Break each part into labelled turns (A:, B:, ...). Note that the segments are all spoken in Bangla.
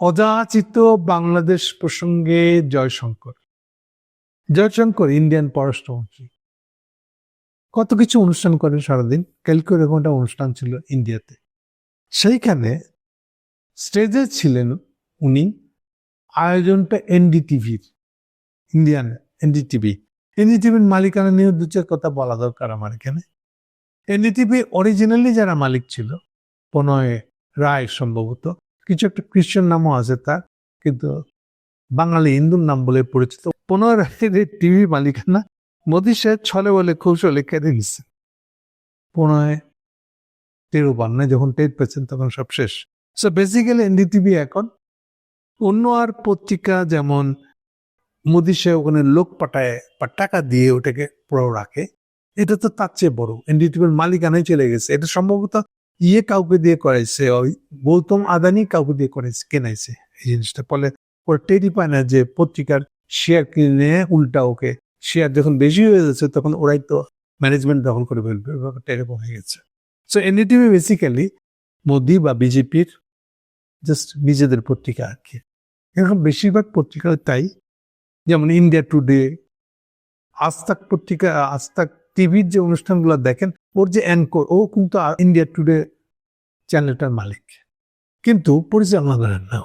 A: অযাচিত বাংলাদেশ প্রসঙ্গে জয়শঙ্কর। জয়শঙ্কর, ইন্ডিয়ান পররাষ্ট্রমন্ত্রী। কত কিছু অনুষ্ঠান করে সারাদিন। কালকে এরকম একটা অনুষ্ঠান ছিল ইন্ডিয়াতে। সেইখানে স্টেজে ছিলেন উনি। আয়োজনটা এনডিটিভির। Indian NDTV. এনডিটিভির মালিকানা নিয়ে দু চার কথা বলা দরকার আমার এখানে। এনডিটিভি অরিজিনালি যারা মালিক ছিল, প্রণয় রায় সম্ভবত কিছু একটা খ্রিস্টান নামও আছে তার, কিন্তু বাঙালি হিন্দুর নাম বলে পরিচিত। পুনরায় টিভি মালিকানা মোদী সাহেব ছলে বলে কৌশলে কেড়ে নিচ্ছে প্রণয় টেরও পান যখন টের পেয়েছেন তখন সব শেষ। সো বেসিক্যালি এনডিটিভি এখন। অন্য আর পত্রিকা যেমন মোদী সাহেব ওখানে লোক পাঠায় বা টাকা দিয়ে ওটাকে পুরো রাখে, এটা তো তার চেয়ে বড়। এনডিটিভির মালিকানায় চলে গেছে। এটা সম্ভবত ইয়ে কাউকে দিয়ে করাইছে, ওই গৌতম আদানি কাউকে দিয়ে করাইছে, কেনাইছে এই জিনিসটা। ফলে ওরা টেরি পায় না যে পত্রিকার শেয়ার কিনে উল্টা ওকে শেয়ার যখন বেশি হয়ে যাচ্ছে, তখন ওরাই তো ম্যানেজমেন্ট দখল করে ফেলবে ব্যাপারটা এরকম হয়ে গেছে। সো এনডিটিভি বেসিক্যালি মোদি বা বিজেপির জাস্ট নিজেদের পত্রিকা আর কি। এরকম বেশিরভাগ পত্রিকা তাই, যেমন ইন্ডিয়া টুডে আস্তাক পত্রিকা আস্তাক টিভির যে অনুষ্ঠানগুলো দেখেন ওর যে অ্যাঙ্কর ও কিন্তু ইন্ডিয়া টুডে চ্যানেলটার মালিক। কিন্তু পরিচালনা করেন না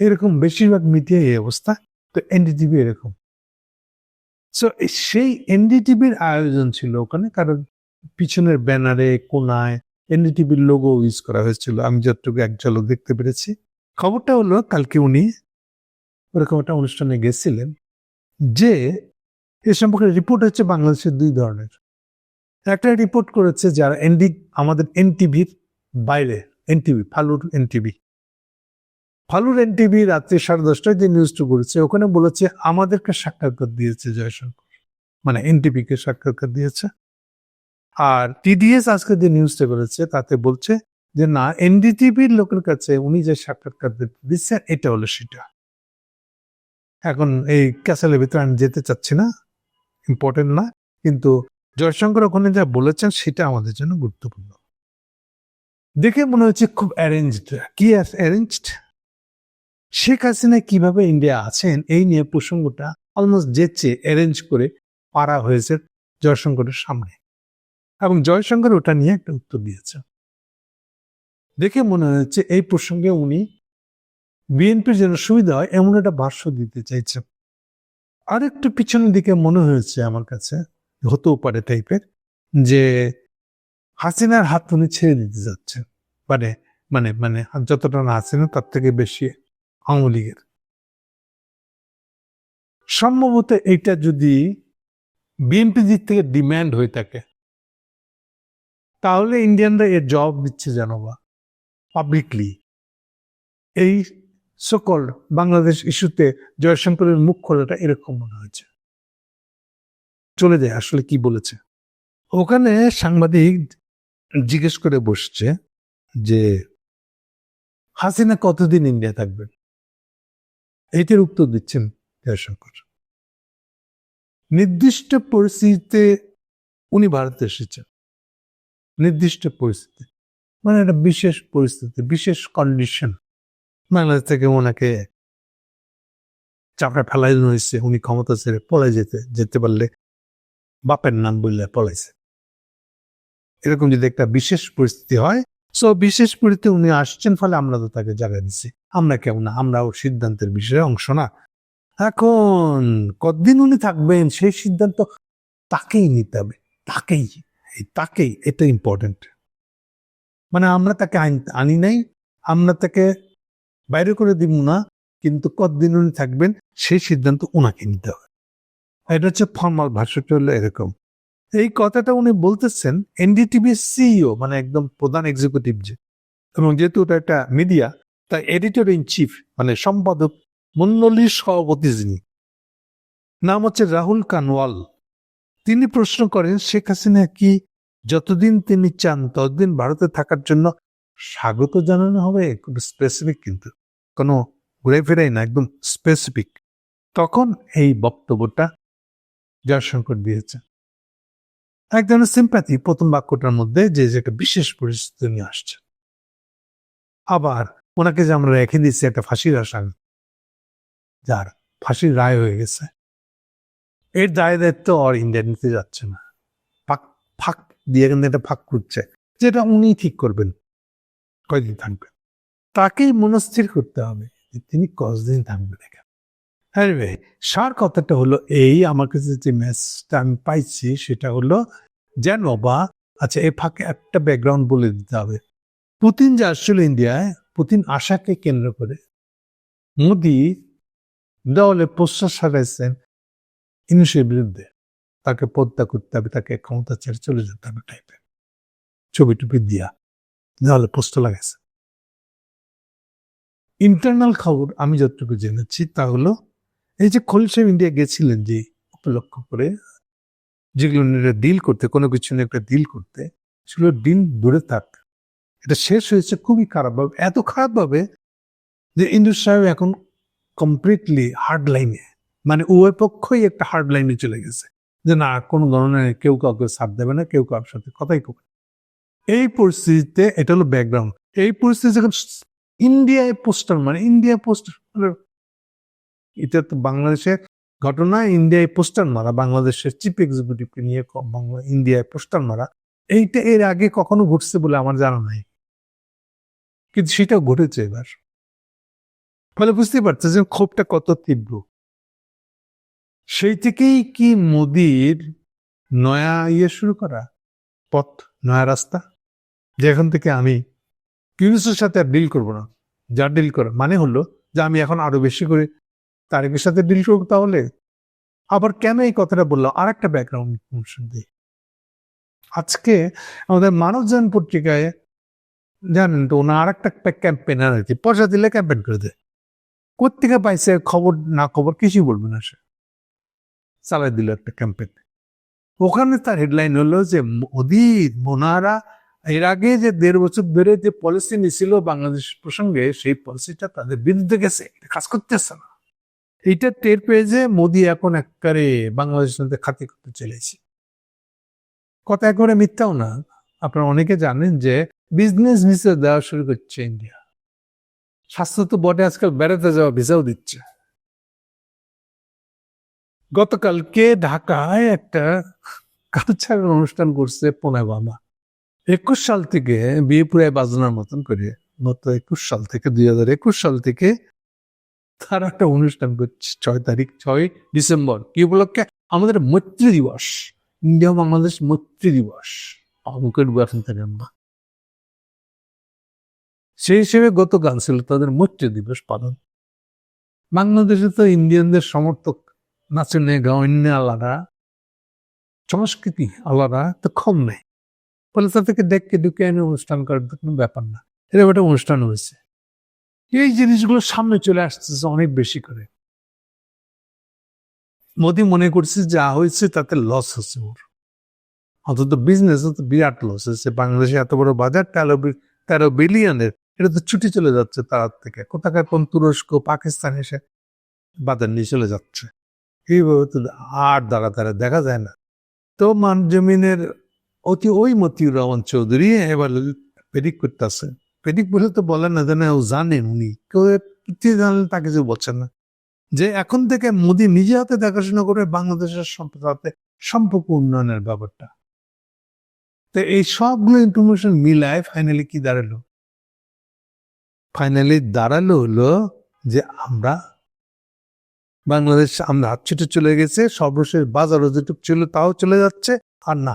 A: এরকম বেশিরভাগ মিডিয়া এই অবস্থা, তো এনডিটিভি এরকম। সো সেই এনডিটিভির আয়োজন ছিল ওখানে, কারণ পিছনের ব্যানারে কোনায় এনডিটিভির লোগো ইউজ করা হয়েছিল। আমি যতটুকু এক ঝলক দেখতে পেরেছি। খবরটা হলো, কালকে উনি ওরকম একটা অনুষ্ঠানে গেছিলেন যে এ সম্পর্কে রিপোর্ট হচ্ছে বাংলাদেশের দুই ধরনের। একটা রিপোর্ট করেছে যারা এনডি আমাদের এনটিভির বাইরে এনটিভি ফালুর এনটিভি ফালুর এনটিভি রাত্রি সাড়ে দশটায় যে নিউজটা করেছে, ওখানে বলেছে, আমাদেরকে সাক্ষাৎকার দিয়েছে জয়শঙ্কর। মানে এনটিভিকে সাক্ষাৎকার দিয়েছে। আর টিডিএস আজকে যে নিউজটা করেছে, তাতে বলছে যে, না এনডিটিভির লোকের কাছে উনি যে সাক্ষাৎকার দিচ্ছেন এটা হলো সেটা। এখন এই ক্যাসেলের ভিতরে আমি যেতে চাচ্ছি না ইম্পর্টেন্ট না, কিন্তু জয়শঙ্কর ওখানে যা বলেছেন সেটা আমাদের জন্য গুরুত্বপূর্ণ। দেখে মনে হচ্ছে খুব অ্যারেঞ্জড কি অ্যারেঞ্জড শেখ হাসিনা কীভাবে ইন্ডিয়া আছেন এই নিয়ে প্রসঙ্গটা অলমোস্ট যেচে অ্যারেঞ্জ করে পারা হয়েছে জয়শঙ্করের সামনে। এবং জয়শঙ্কর ওটা নিয়ে একটা উত্তর দিয়েছে। দেখে মনে হচ্ছে এই প্রসঙ্গে উনি বিএনপির যেন সুবিধা হয় এমন একটা ভাষ্য দিতে চাইছে। আর একটু পিছনের দিকে মনে হয়েছে আমার কাছে। হতেও পারে টাইপের যে হাসিনার হাত উনি ছেড়ে দিতে যাচ্ছে। মানে মানে মানে যতটা না হাসিনা, তার থেকে বেশি আওয়ামী লীগের। সম্ভবত এইটা যদি বিএনপি দিক থেকে ডিম্যান্ড হয়ে থাকে, তাহলে ইন্ডিয়ানরা এর জবাব দিচ্ছে যেন বা পাবলিকলি এই সকল বাংলাদেশ ইস্যুতে জয়শঙ্করের মুখ খোলাটা এরকম মনে হয়েছে। চলে যায়, আসলে কি বলেছে? ওখানে সাংবাদিক জিজ্ঞেস করে বসছে যে, হাসিনা কতদিন ইন্ডিয়া থাকবেন এইটার উত্তর দিচ্ছেন জয়শঙ্কর। নির্দিষ্ট পরিস্থিতিতে উনি ভারতে এসেছেন। নির্দিষ্ট পরিস্থিতি মানে একটা বিশেষ পরিস্থিতি, বিশেষ কন্ডিশন বাংলাদেশ থেকে ওনাকে চাপড়া ফেলাই হয়েছে, উনি ক্ষমতা ছেড়ে পলাই যেতে যেতে পারলে বাপের নাম বললে পলাইছে। এরকম যদি একটা বিশেষ পরিস্থিতি হয় সো বিশেষ পরিস্থিতি উনি আসছেন ফলে আমরা তো তাকে জায়গা দিচ্ছি আমরা কেউ না আমরা ওর সিদ্ধান্তের বিষয়ে অংশ না। এখন কতদিন উনি থাকবেন, সেই সিদ্ধান্ত তাকেই নিতে হবে। তাকেই তাকেই, এটা ইম্পর্টেন্ট মানে আমরা তাকে আনি নাই, আমরা তাকে বাইরে করে দিব না, কিন্তু কতদিন উনি থাকবেন, সেই সিদ্ধান্ত ওনাকে নিতে হবে। এটা হচ্ছে ফর্মাল ভাষ্যটা হলো এরকম। এই কথাটা উনি বলতেছেন এনডিটিভি সিইও মানে একদম প্রধান এক্সিকিউটিভ যে। এবং যেহেতু ওটা একটা মিডিয়া তাই এডিটর ইন চিফ মানে সম্পাদক মন্ডলীর সভাপতি যিনি, নাম হচ্ছে রাহুল কানওয়াল। তিনি প্রশ্ন করেন, শেখ হাসিনা কি যতদিন তিনি চান, ততদিন ভারতে থাকার জন্য স্বাগত জানানো হবে? স্পেসিফিক কিন্তু, কোনো ঘুরে ফেরাই না, একদম স্পেসিফিক তখন এই বক্তব্যটা জয়শঙ্কর দিয়েছে এক ধরনের সিম্প্যাথি প্রথম বাক্যটার মধ্যে যে একটা বিশেষ পরিস্থিতি নিয়ে আসছে আবার ওনাকে যে আমরা রেখে দিচ্ছি একটা ফাঁসির আসামি যার ফাঁসির রায় হয়ে গেছে, এর দায় দায়িত্ব আর ইন্ডিয়া নিতে যাচ্ছে না। ফাঁক ফাঁক দিয়ে কিন্তু একটা ফাঁক করছে যেটা উনি ঠিক করবেন, কয়দিন থাকবেন। তাকেই মনস্থির করতে হবে তিনি কতদিন থাকবেন এখানে। Anyway, সার কথাটা হলো এই আমার কাছে যে মেসটা আমি পাইছি সেটা হলো যেন বা আচ্ছা এ ফাঁকে একটা ব্যাকগ্রাউন্ড বলে দিতে হবে। পুতিন যে আসছিল ইন্ডিয়ায় পুতিন আশাকে কেন্দ্র করে। মোদি দলে প্রশ্বাস হারাইছেন ইনুসের বিরুদ্ধে। তাকে পদ্মা করতে হবে তাকে ক্ষমতা ছেড়ে চলে যেতে হবে টাইপের ছবি টুপি দিয়া দেওয়ালে পোস্ট লাগাইছে। ইন্টারনাল খবর আমি যতটুকু জেনেছি তা হলো এই যে খোলসেম ইন্ডিয়া গেছিলেন যে উপলক্ষ করে, যেগুলো ডিল করতে, কোনো কিছু নিয়ে একটা ডিল করতে, সেগুলো ডিল দূরে থাক। এটা শেষ হয়েছে খুবই খারাপভাবে, এত খারাপভাবে যে ইন্দুর সাহেব এখন কমপ্লিটলি হার্ড লাইনে মানে উভয় পক্ষই একটা হার্ড লাইনে চলে গেছে। যে না, কোনো ধরনের কেউ কাউকে সাথ দেবে না, কেউ কারোর সাথে কথাই করবে না। এই পরিস্থিতিতে, এটা হলো ব্যাকগ্রাউন্ড এই পরিস্থিতি যখন ইন্ডিয়ায় পোস্টার মানে ইন্ডিয়া পোস্টার এটা তো বাংলাদেশের ঘটনা, ইন্ডিয়ায় পোস্টার মারা, বাংলাদেশের চিফ এক্সিকিউটিভকে নিয়ে ইন্ডিয়ায় পোস্টার মারা। এইটা এর আগে কখনো ঘটছে বলে আমার জানা নাই। কিন্তু সেটাও ঘটেছে এবার। ফলে বুঝতে পারছে যে ক্ষোভটা কত তীব্র। সেই থেকেই কি মোদির নয়া ইয়ে শুরু করা? পথ, নয়া রাস্তা? যে এখন থেকে আমি ইউনুসের সাথে আর ডিল করব না। যা ডিল করা মানে হলো যে আমি এখন আরও বেশি করে তারেকের সাথে ডিল করুক তাহলে। আবার কেন এই কথাটা বললাম আর একটা ব্যাকগ্রাউন্ড ইনফরমেশন দিই। আজকে আমাদের মানবজন পত্রিকায়, জানেন তো ওনা আর একটা ক্যাম্পেইনার আর কি, পয়সা দিলে ক্যাম্পেন করে দেয়। কোথেকে পাইছে খবর, না খবর কিছুই বলবে না সে। চালাই দিল একটা ক্যাম্পেন ওখানে তার হেডলাইন হলো যে মোদি মোনারা, এর আগে যে দেড় বছর ধরে যে পলিসি নিছিল বাংলাদেশ প্রসঙ্গে, সেই পলিসিটা তাদের বিরুদ্ধে গেছে। কাজ করতেছে না। এইটা টের পেয়ে যে মোদি এখন একবারে বাংলাদেশের সাথে খাতি করতে চলেছে। কথা একবারে মিথ্যাও না। আপনারা অনেকে জানেন যে বিজনেস ভিসা দেওয়া শুরু করছে ইন্ডিয়া স্বাস্থ্য তো বটে, আজকাল বেড়াতে যাওয়া ভিসাও দিচ্ছে। গতকালকে ঢাকায় একটা কালচারাল অনুষ্ঠান করছে পোনা বাবা একুশ সাল থেকে বিয়েপুরায় বাজনার মতন করে গত একুশ সাল থেকে, দুই হাজার একুশ সাল থেকে তার একটা অনুষ্ঠান করছে, ছয় তারিখ, ছয় ডিসেম্বর। কি উপলক্ষে? আমাদের মৈত্রী দিবস। ইন্ডিয়া বাংলাদেশ মৈত্রী দিবস। অঙ্কের এখন থেকে আমরা সেই হিসেবে গত গান ছিল তাদের মৈত্রী দিবস পালন। বাংলাদেশে তো ইন্ডিয়ানদের সমর্থক নাচে নাচনে গাওয়ান্য আলাদা। সংস্কৃতি আলাদা, তো কম নেই। ফলে তাদেরকে ডেকে ঢুকে এনে অনুষ্ঠান করার কোনো ব্যাপার না। এরকম একটা অনুষ্ঠান হয়েছে। এই জিনিসগুলো সামনে চলে আসতেছে অনেক বেশি করে। মোদি মনে করছে যা হয়েছে তাতে লস হচ্ছে ওর। অন্তত বিজনেস বিরাট লস হয়েছে। বাংলাদেশে এত বড় বাজার, তেরো তেরো বিলিয়নের এটা তো ছুটি চলে যাচ্ছে তার থেকে। কোথাকার কোন তুরস্ক, পাকিস্তান এসে বাজার নিয়ে চলে যাচ্ছে। এইভাবে তো আর দাঁড়া দাঁড়া দেখা যায় না। তো মান, জমিনের অতি ওই মতিউর রহমান চৌধুরী এবার পেডিক করতেছে পেডিক বলে তো বলেন না জানে ও জানেন উনি। কেউ কি জানলেন তাকে যে বলছেন না। যে এখন থেকে মোদি নিজে হাতে দেখাশোনা করে বাংলাদেশের সম্পর্কে সম্পর্ক উন্নয়নের ব্যাপারটা। তো এই সবগুলো ইনফরমেশন মিলায় ফাইনালি কি দাঁড়াল? ফাইনালি দাঁড়াল হলো যে আমরা বাংলাদেশ, আমরা হাত ছুটে চলে গেছে, সর্বশেষ বাজারও যেটুকু ছিল তাও চলে যাচ্ছে। আর না,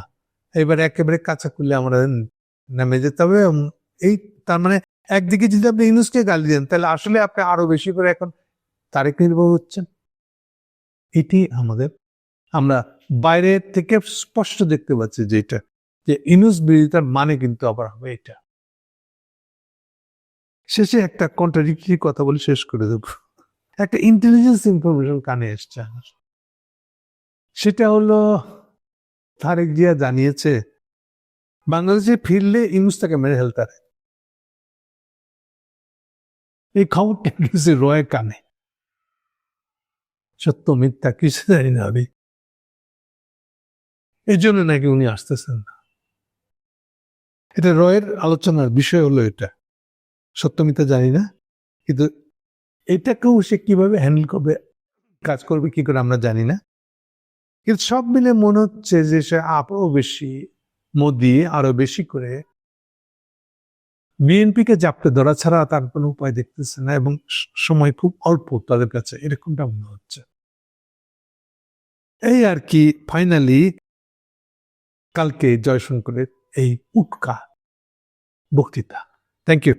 A: এবার একেবারে কাঁচা খুলে আমরা নেমে যেতে হবে। এই তার মানে একদিকে যদি আপনি ইউনুসকে গালি দেন, তাহলে আসলে আপনি আরও বেশি করে এখন তারেক নির্ভর হচ্ছেন। এটি আমাদের, আমরা বাইরে থেকে স্পষ্ট দেখতে পাচ্ছি যে এটা, যে ইনুস বিরোধিতার মানে কিন্তু আবার হবে এটা। শেষে একটা কন্ট্রাডিক্টরি কথা বলে শেষ করে দেব। একটা ইন্টেলিজেন্স ইনফরমেশন কানে এসছে আমার। সেটা হলো, তারেক জিয়া জানিয়েছে, বাংলাদেশে ফিরলে ইনুস তাকে মেরে ফেলতে এই খবরটা গেছে রয়ের কানে। সত্য মিথ্যা কিছু জানি না আমি এই জন্য নাকি উনি আসতেছেন না। এটা রয়ের আলোচনার বিষয় হলো এটা। সত্য মিথ্যা জানি না, কিন্তু এটাকেও সে কীভাবে হ্যান্ডেল করবে, কাজ করবে, কি করে আমরা জানি না। কিন্তু সব মিলে মনে হচ্ছে যে সে আরও বেশি মোদি, আরও বেশি করে বিএনপিকে জাপটে ধরা ছাড়া তার কোনো উপায় দেখতেছে না এবং সময় খুব অল্প তাদের কাছে। এরকমটা মনে হচ্ছে। এই আর কি ফাইনালি কালকে জয়শঙ্করের এই উটকা বক্তৃতা। Thank you